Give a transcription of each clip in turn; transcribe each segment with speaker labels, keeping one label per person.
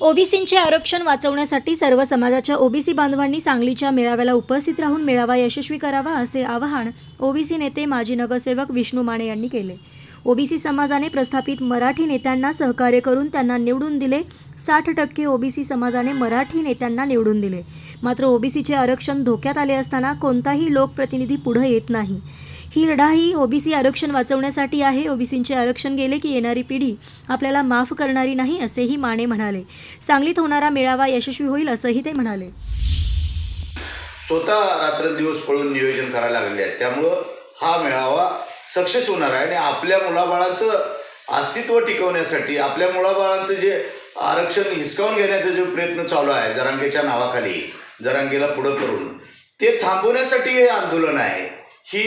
Speaker 1: ओबीसींचे आरक्षण वाचवण्यासाठी सर्व समाजाच्या ओबीसी बांधवांनी सांगलीच्या मेळाव्याला उपस्थित राहून मेळावा यशस्वी करावा असे आवाहन ओबीसी नेते माजी नगरसेवक विष्णू माने यांनी केले. ओबीसी समाजाने प्रस्थापित मराठी नेत्यांना सहकार्य करून त्यांना निवडून दिले. साठ टक्के ओबीसी समाजाने मराठी नेत्यांना निवडून दिले. मात्र ओबीसीचे आरक्षण धोक्यात आले असताना कोणताही लोकप्रतिनिधी पुढे येत नाही. ही लढाई ओबीसी आरक्षण वाचवण्यासाठी आहे. ओबीसींचे आरक्षण गेले की येणारी पिढी आपल्याला माफ करणारी नाही असेही माने म्हणाले. सांगलीत होणारा मेळावा यशस्वी होईल असंही ते म्हणाले.
Speaker 2: स्वतः रात्रंदिवस पळून नियोजन करायला लागले आहेत. त्यामुळं हा मेळावा सक्सेस होणार आहे आणि आपल्या मुलाबाळांचं अस्तित्व टिकवण्यासाठी आपल्या मुलाबाळांचं जे आरक्षण हिसकावून घेण्याचा जो प्रयत्न चालू आहे जरांगेच्या नावाखाली जरांगेला पुढं करून ते थांबवण्यासाठी हे आंदोलन आहे. ही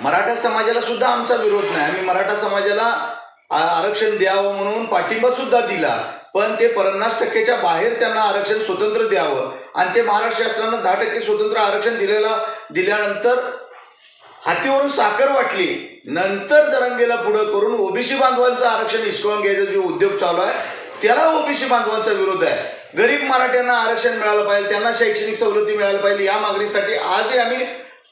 Speaker 2: मराठा समाजाला सुद्धा आमचा विरोध नाही. आम्ही मराठा समाजाला आरक्षण द्यावं म्हणून पाठिंबा सुद्धा दिला. पण ते पन्नास टक्क्याच्या बाहेर त्यांना आरक्षण स्वतंत्र द्यावं. आणि ते महाराष्ट्र शासनानं दहा टक्के स्वतंत्र आरक्षण दिलेला दिल्यानंतर हातीवरून साखर वाटली. नंतर जरंगेला पुढं करून ओबीसी बांधवांचं आरक्षण हिसकावून घ्यायचा जो उद्योग चालू आहे त्याला ओबीसी बांधवांचा विरोध आहे. गरीब मराठ्यांना आरक्षण मिळालं पाहिजे त्यांना शैक्षणिक सवलती मिळायला पाहिजे या मागणीसाठी आजही आम्ही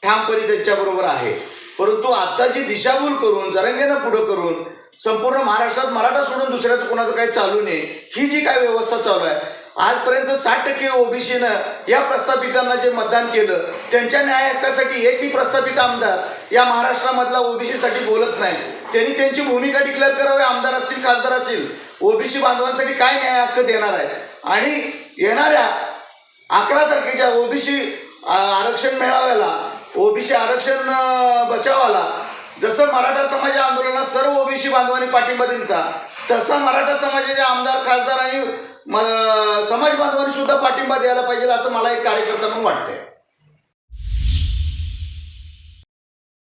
Speaker 2: ठामपणे त्यांच्याबरोबर आहे. परंतु आता जी दिशाभूल करून जरंगेनं पुढं करून संपूर्ण महाराष्ट्रात मराठा सोडून दुसऱ्याचं कोणाचं काही चालू नये ही जी काय व्यवस्था चालू आहे आजपर्यंत साठ टक्के ओबीसीनं या प्रस्थापितांना जे मतदान केलं त्यांच्या न्याय हक्कासाठी एकही प्रस्थापित आमदार या महाराष्ट्रामधला ओबीसीसाठी बोलत नाही. त्यांनी त्यांची भूमिका डिक्लेअर करावी आमदार असतील खासदार असतील ओबीसी बांधवांसाठी काय न्याय हक्क देणार आहे? आणि येणाऱ्या अकरा तारखेच्या ओबीसी आरक्षण मेळाव्याला ओबीसी आरक्षण बचावाला. जसं मराठा समाज आंदोलनात सर्व ओबीसी बांधवांनी पाठिंबा दिलता तसा मराठा समाजाचे आमदार खासदार आणि समाज बांधवांनी सुद्धा पाठिंबा द्यायला पाहिजे असं मला एक कार्यकर्ता म्हणून वाटतंय.